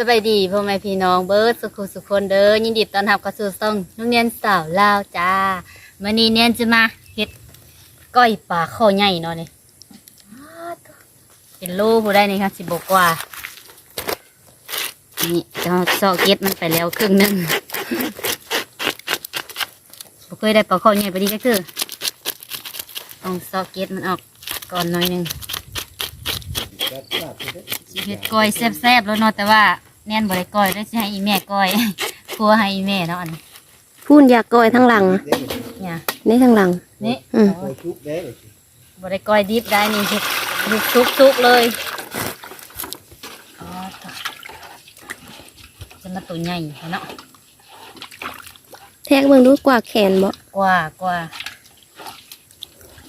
สบายดีพ่อแม่พี่น้องเบิร์ดสุขุสุขคนเด้อยินดีต้อนรับเข้าสู่ช่องโรงเรียนสาวลาวจ้ามื่อนี้เนียนจะมาเฮ็ดก้อยปลาข้อใหญ่เนาะนี่เป็นโลผู้ได้นี่ครับสิบกว่า นี่จะซอกเก็ตมันไปแล้วครึ่งนึงบ่เคยได้ปลาข้อใหญ่ไปดีก็คือต้องซอกเก็ตมันออกก่อนหน่อยนึงสิเฮ็ดก้อยแซ่บๆแล้วเนาะแต่ว่า แน่นบ่ได้ก้อยได้สิให้อีแม่ก้อยครัวให้อีแม่เนาะอันนี้พูนอยากก้อยทั้งหลังเนี่ยนี่ทั้งหลัง นี่อืม โอ้ยบ่ได้ก้อยดิบได้นี่เฮ็ดเฮ็ดซุกๆเลยอ๋อจ้ะจะมาตัวใหญ่เนาะแทกเบิ่งดูกว่าแขนบ่กว่ากว่า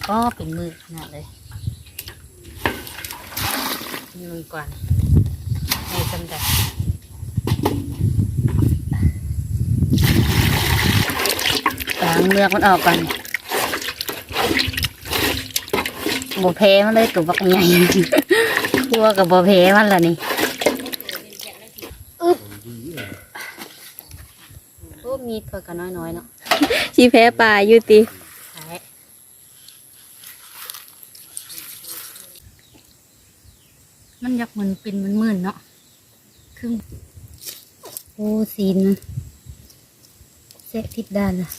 ก็เป็นมือขนาดเลยมือก่อนในจำได้ ล้างเมือกมันออกก่อนบเพมันเลยตัวบักใหญ่พัวกับบเพมันละนี่อึ๊บโอ้มีเธอกันน้อยๆเนาะชีแพ้ปลาอยู่ติใช่มันอยากเหมือนเป็นเหมือนเนาะครึ่งโอ้ซีนเสะทิศด้านนะ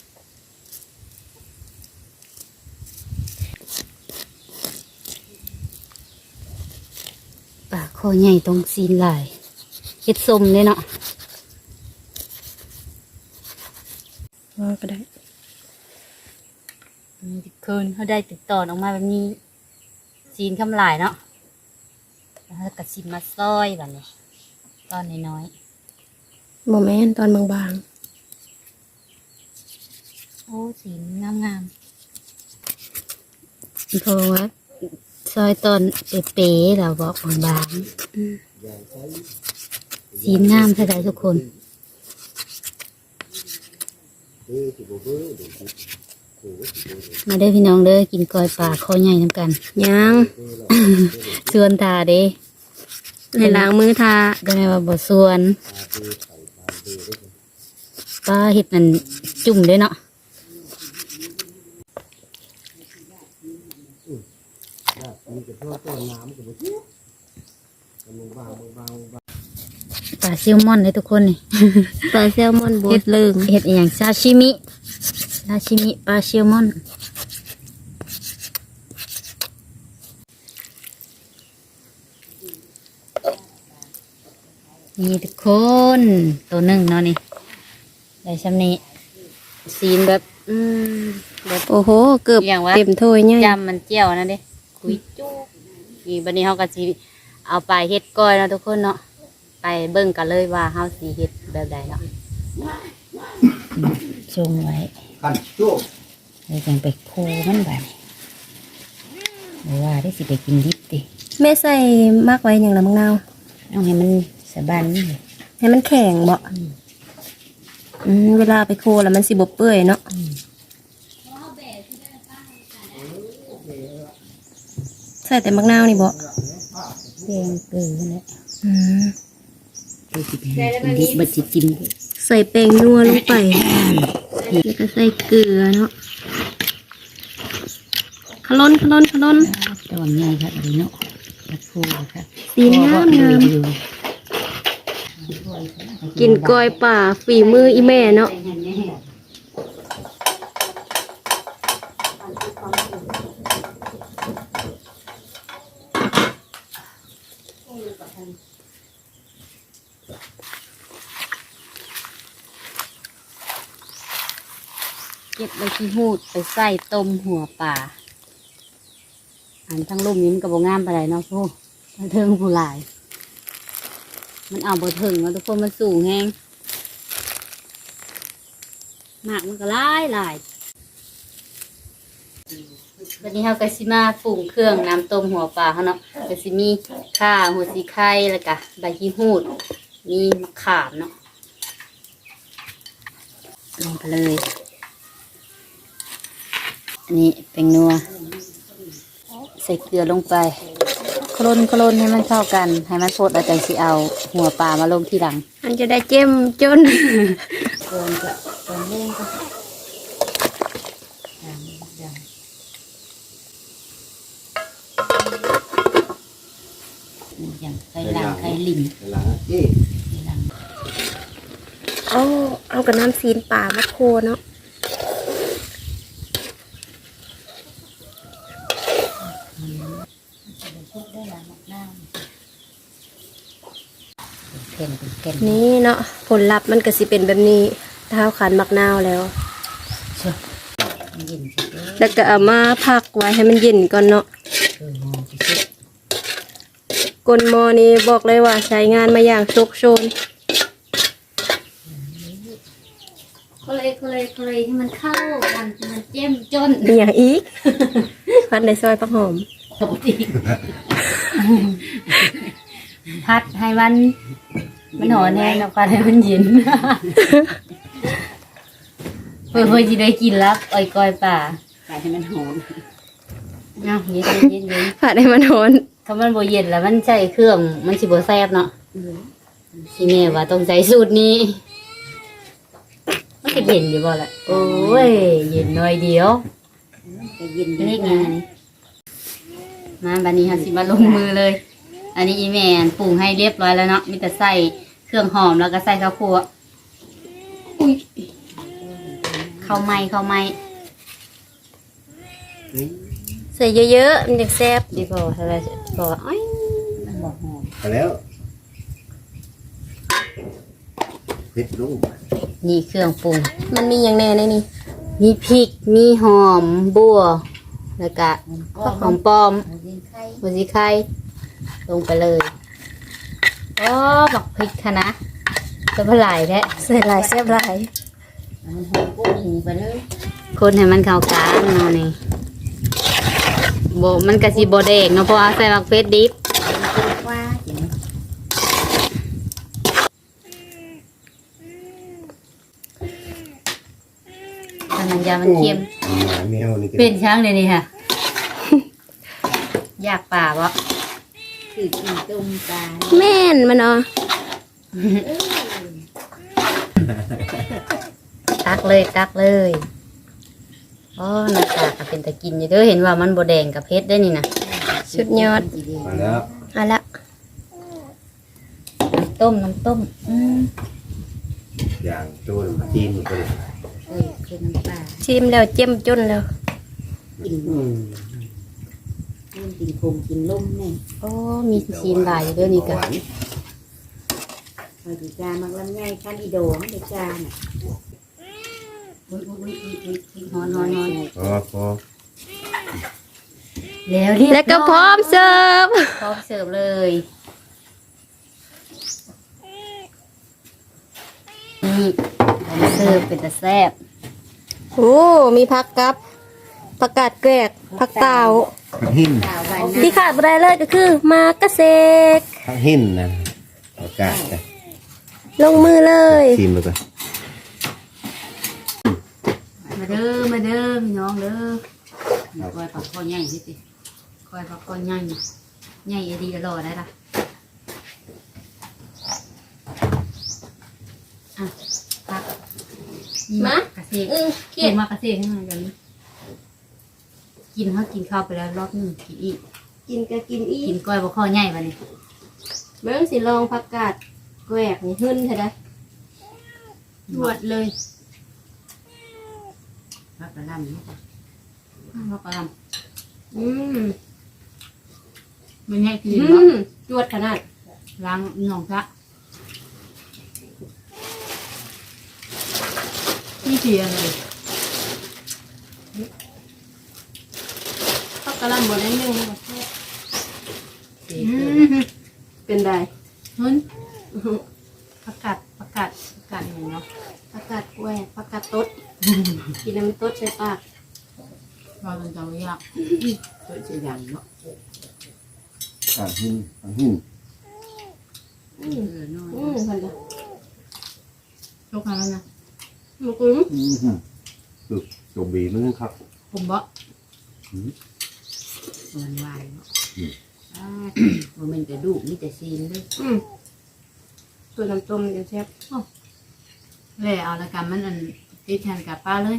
ปากค อใหญ่ตรงซีนหลายเฮ็ดส้มเลยเนาะอ๋อก็ได้อืมคืนเขาได้ติดต่อออกมาแบบนี้ซีนคำหลายเนาะแล้วเขากระซิบมาซอยแบบนี้ตอนน้อยบ่แม่นตอนบางๆ โอ้สีงามงามๆเพราะว่า ซอยตอนเป๋ๆเราบอกบางๆสีงามเท่าไรทุกคนมาเด้อพี่น้องเด้อกินกอยปลาคอใหญ่น้ำกันๆยังส่วนตาเด้ให้ล้างมือทาก็แม่ว่าบ่ส่วนปลาเห็ดนั่นจุ่มเด้เนาะ ปลาแซลมอนเลยทุกคนนี่ ปลาแซลมอนบดเลิงเห็ดอหย่างซาชิมิซาชิมิปลาแซลมอน นี่ทุกคนตัวหนึ่งเนาะนี่ได้ชำนี้ซีนแบบ อืมแบบ โอ้โห เกือบอย่างวะ เต็มถ้วยเนี่ย ยำมันเจียวนั่นเด้ คุยจุ๊บนี่บันนี้เขาก็สิเอาไปเฮ็ดก้อยเนาะทุกคนเนาะไปเบิ่งกันเลยว่าเฮาสิเฮ็ดแบบใดเนาะชงไว้ขันโจ้เลยจังไปโคมันแบบหรือว่าได้สิไปกินดิบดิแม่ใส่มากไว้อย่างละมังนาวต้องให้มันสะบันนี่ให้มันแข็งบ่อืมเวลาไปโคแล้วมันสิบ่เปื่อยเนาะ ใส่แต่มักนาวนี่บ่แกงเกลือเนี่ยอืมได้สิไปหากินดิบบัดสิกินใส่แป้งนัวลงไป แล้วก็ใส่เกลือเนาะขล้นขล้นขล้นตอนใหญ่ครับดีเนาะตะโคครับสีงามงามกินกอยป่าฝีมืออีแม่เนาะ เก็บใบขี้หูดไปใส่ต้มหัวปลาอันทั้งลุ่มนี้มันก็บ่งามไปไหนเนาะผู้ทั้งเทิงผู้หลาย มันเอาบ่ถึงเนาะทุกคนมันสูงแฮงหมากมันก็หลายหลายวันนี้เราก็สิมาปรุงเครื่องน้ำต้มหัวปลาเขาเนาะก็สิมีข่าหัวสีไข่แล้วก็ใบขี้หูด มีมะขามเนาะลงไปเลย นนี้เป็นนัว ใส่เกลือลงไปโคลนโคลนให้มันเข้ากัน ให้มันโพดเอาใจสิเอา หัวปลามาลงทีหลัง มันจะได้เจ้มจนเกินจะเกินเล่งก็อย่างไก่ลางไก่ลิงเวลาเอ๊ะไก่ลางเอาเอากับน้ำซีนป่ามาโคเนาะ ชุบได้ละหมกน้ำเค็มเค็มนี่เนาะผลลัพธ์มันก็สิเป็นแบบนี้เท้าขันมักนาวแล้วเชื่อมันยินสิเด้อแล้วก็เอามาพักไว้ให้มันเย็นก่อนเนาะเออหอมสิเด้อกลมอนี้บอกเลยว่าใช้งานมาอย่างโชคโชน ก็เลยก็เลยก็เลยให้มันเข้ากันให้มันเจ้มจนมีอย่างอีก พัดในซอยผักหอมปกติพัดให้มัน มันหอนแห้งนะพัดให้มันเย็นเพื่อเพื่อจะได้กินแล้วอ้อยก้อยป่าปลาให้มันหอมเนาะเย็นเย็นเย็นผัดให้มันหอนถ้ามันโบเย็นแล้วมันใส่เครื่อง มันสิบ่แซ่บเนาะทีแม่ว่าต้องใส่สูตรนี้ มันจะเย็นอยู่บ่ล่ะโอ้ยเย็นหน่อยเดียวก็ยินเลขงานมาบันนี้ค่ะสิมาลงมือเลย อันนี้อีแมนปรุงให้เรียบร้อยแล้วเนาะมีแต่ใส่เครื่องหอมแล้วก็ใส่ข้าวคั่วอุ้ยข้าวไหม้ข้าวไหม้ใส่เยอะๆมันจะแซ่บดีพออะไรพออ้อยมันบอกหอมไปแล้วเพชรลูกนี่เครื่องปรุง มันมีอย่างแน่ในนี่มีพริกมีหอมบัวแล้วก็หอมปลอมยินไข่หัวซีไข่ ลงไปเลยอ๋อบักพริกคะนะจะพลายแท้ใส่หลายแซ่บหลายมันหอมกุ้งหิงไปเลยคนให้มันเข้ากันเนาะนี่โบมันกะสิโบเด็กเนาะเพราะว่าใส่บักเพชรดิบกว่าจริงถ้ามันยามันเค็มหมาแมวนี่ก็เป็นช้างเลยนี่ค่ะ อยากป่าวะ คือกินต้มปลาแม่นมันเนาะตักเลยตักเลยอ๋อหน้าตาก็เป็นตะกินอยู่เด้อเห็นว่ามันโบแดงกับเพชรได้นี่นะสุดยอดมาแล้วเอาละน้ำต้มน้ำต้มอืมอย่างโจ้มาจีนก็เลยเอ้ยคือน้ำปลาชิมแล้วเจ้มจนแล้ว กิน อืมเริ่มกินคมกินล่มเนี่ยโอ้มีซีนหลายอยู่เด้อนี่หกะวานพอดีจามันลำไยคันอีโดมันจะจาน่ะอุ้ยอุ้ยอุ้ยอุ้ยอุ้ยฮอนฮอนฮอนพอพอแล้วเรียบแล้วก็พร้อมเสิร์ฟพร้อมเสิร์ฟเลยนี่พร้อมเสิร์ฟเป็นตะแซ่บโอ้มีผักกับ ผักกาดแกรกผักเต่าผักหินปลาวันที่ขาดไม่ได้เลยก็คือมากระเซก ผักหินนะโอกาสนะลงมือเลย ชิมเลยก่อนมาเด้อมาเด้อพี่น้องเด้อคอยปักคอใหญ่สิคอยปักคอใหญ่ใหญ่ดีอร่อยได้ละอะพักมากระเซกอือเขียนมากระเซกให้หน่อยกัน กินเขากินข้าวไปแล้วรอบหนึ่งกินอีก กินก็กินอีกินก้อยบะข้อใหญ่มาเนี่ยเบิ้งสิลองผักกาดแกรกนี่หึ่นใช่ไหมตรวจเลยปลากระลำเนาะมะกะลอืมำมันแห้กินอืเนาะมจวดขนาดล้างหนองพระนี่เสียเลยผั กกะหล่ำบดได้หนึ่งสีอืเกลือมเป็นได้เฮ้ยประกาศประกาศประกาศอย่างเนาะผักกาดแกรกผักกาดตดกินน้ำตดใส่ปากเราเป็นเจ้าอยากตัวจะดังเนาะผักหินผักหินอืมเออน้อยอืมคนละยกมาแล้วนะมากุ้มอืมสุดจบบีมึงครับผมบ อกหวานหวานเนาะอืมอ่าบ่แมันจะดุมีแต่ซีนเลยอืมตัวน้ำต้มจะแซ่บเลยเอาละกันมันอันติดแทนกับป้าเลย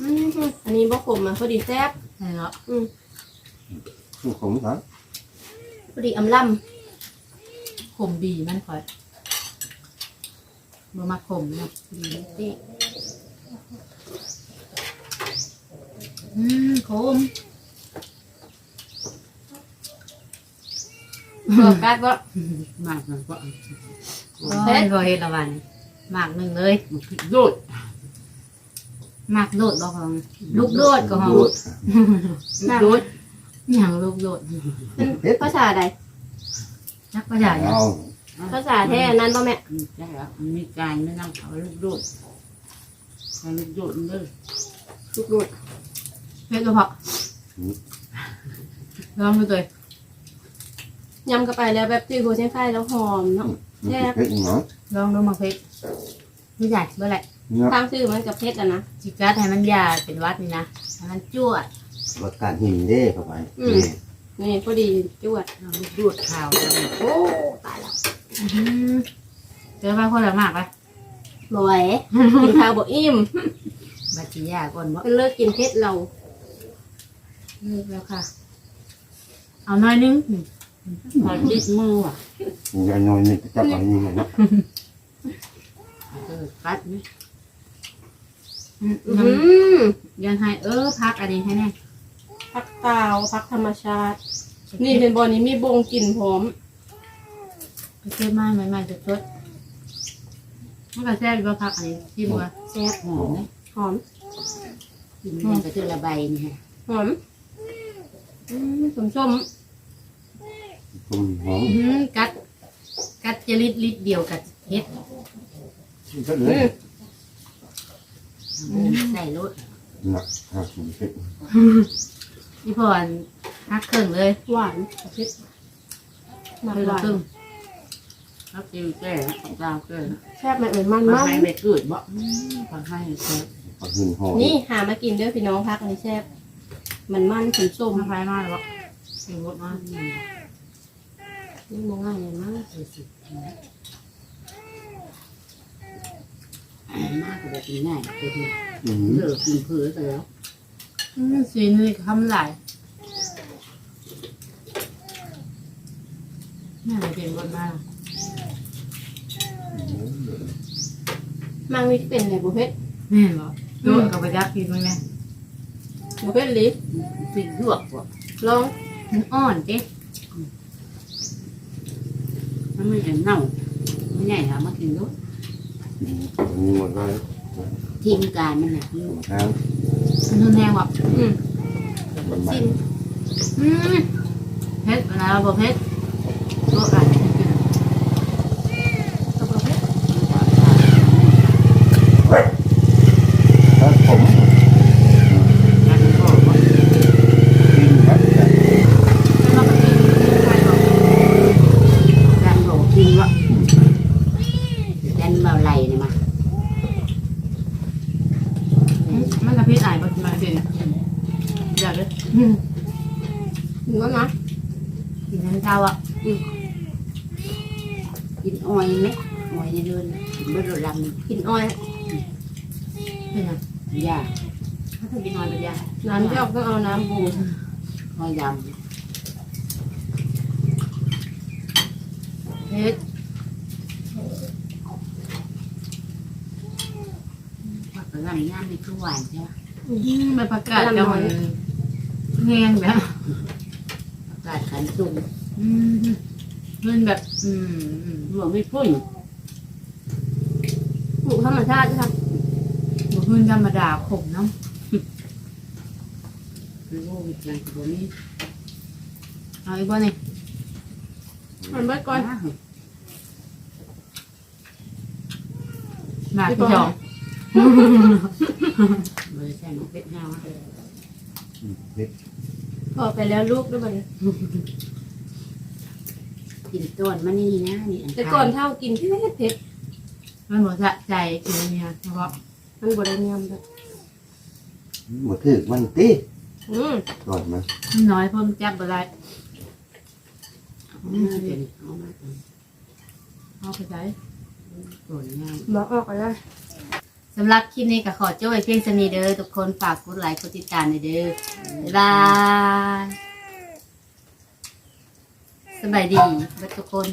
อืมอันนี้บ่ขมอะพอดีแซ่บใช่เนาะอืมทุกคนครับพอดีอำล่ขมบีมันคอยบ่มาขมเนาะดีติ อืมขมำบอกกัดว่ามากมันก็เผ็เฮ็ดดบ่เฮ็ดละวันมากหนึ่งเลยโดดมากโลดบ่ของลูกโลดก็ของโดดน้ำโลดอย่างลูกโลดเป็นภาษาใดนักประหยัดเอาภาษาแท้นั้นบ่แม่ใช่แล้วมันมีการไม่นั่งเขาลูกโดดเขาลูกโดดเด้อลูกดูด เฮ็ดก็พอลองดูตัวยำเข้าไปแล้วแบบจืดโคเส้นไข่แล้วหอมเนาะ แซ่บ เผ็ดเนาะลองดูมาเพ็กไม่ใหญ่เมื่อไหร่เนาะทางชื่อมันกับเพชรอะนะ จิกัดให้มันยาเป็นวัดนี่นะให้มันจวดประกาศหินเด้เข้าไปนี่พอดีจวดเอาลูกโดดข่าวกันโอ้ตายแล้วอื้อหือเจอมาคนละมากปะบ่ไหวกินข้าวบ่อิ่ม บัจิยาก่อนบ่มันเลิกกินเพชรเรา เลิกแล้วค่ะ เอาหน้อยนึงพอจิตมือว่ะอย่าน้อยนี่จับเอานี่เนาะเออกัดนี่อืมอืยังมยังให้เออพักอันนี้ให้แน่พักเตาพักธรรมชาติ นี่เป็นบอนี้มีบงกลิ่นหอมไปเก็บไม้ใหม่ๆสดๆมันก็แซ่บอยู่ว่าพักอันนี้ชิมว่าแซ่บหอมนะหอมกินมันก็จะระบายนี่ฮะหอมอืม สมส้มคุมหอมอื้อหือกัด กัดจะลิดลิดเดียวกับเฮ็ดก็เลอืยมใส่รถหนักหักเผ็ดพี่พรฮักเครื่องเลยหวานกับเพชรมาเครื่องหวานครึ่งแล้วกินแก่ดาวแก่แซ่บไหมเอ่ยมันมามันให้ไปเกิดบ่ฟังให้แซ่ปักหินหอมนี่หามากินเด้อพี่น้องพักอันนี้แซ่บ มันมันสมส้มมาไฟมากเลยวะถึงรถมานี่มองง่ายเลยมากมากกว่ากินง่ายตัวนี้อืมเลิกกินเพื่อไปแล้วอืมสีนี่คำหลายแม่เลยเป็นรถมามังนี่เป็นอะไรบุเพชรแม่เหรอโดนกับไปยักกินมั้งแม่ บุเพชรลิฟปิดลวกบ่ลองมันอ่อนเจ๊มันไม่เห็นเน่าไม่ใหญ่หามากินด้วยมีหมดเลยทีมการมันน่ะทางมันนุ่นแห้งวะอืมมันใหม่สิ้นอืมเพชรเวลาเราบอกเพชรตัวกัน กับบุเพชร ถ้าผม การก็บ่ กินครับ แล้วเราก็กินไปบอก การโหลกินวะยันเบาไหลเนี่ยมา มันกระพริบอายบางทีมาเดี๋ยวนี้อยากเลย ถึงแล้วนะ กินทั้งเช้าอะ กินอ้อยไหมอ้อยในเดือนกินเบดลำ กินอ้อย เป็นไงยาถ้าเธอกินน้อยเป็นยาน้ำที่ออกต้องเอาน้ำบูอ้อยยเพชรำผักกระหล่ำย่างนี่คือหวานใช่ไหมใบประกาศจะมันแห้งแบบอากาศขันจุ่มอืมมันแบบ อืมอืมรวมไม่พุ่นปลูกธรรมชาติใช่ไหม บุพื้นธรรมดาขมเนาะคือว่าวิจัยตัวนี้เอาอีกบ่นี่มันเบิดก่อนหมากที่สองเลยใส่มะเป็ดห้าวเผ็ดพอไปแล้วลูกด้วยมันกินต้นมันนี่นะนี่แต่ก่อนเท่ากินเผ็ดเผ็ดมันบอกสะใจกินอันเนี่ยเพราะ มันบดได้เนียมแบบหมดถึกมันตีอืมก่อนมามันน้อยเพิ่มจับอะไรเอามาเดี๋ยวนี้เอามาเอาไปใช้โดนง่ายบอกออกอะไรสำหรับคลิปนี้ก็ขอจบไว้เพียงเท่านี้เด้อทุกคนฝากกดไลค์กดติดตามหน่อยเด้อบ๊ายบายสบายดีเบัดทุกคน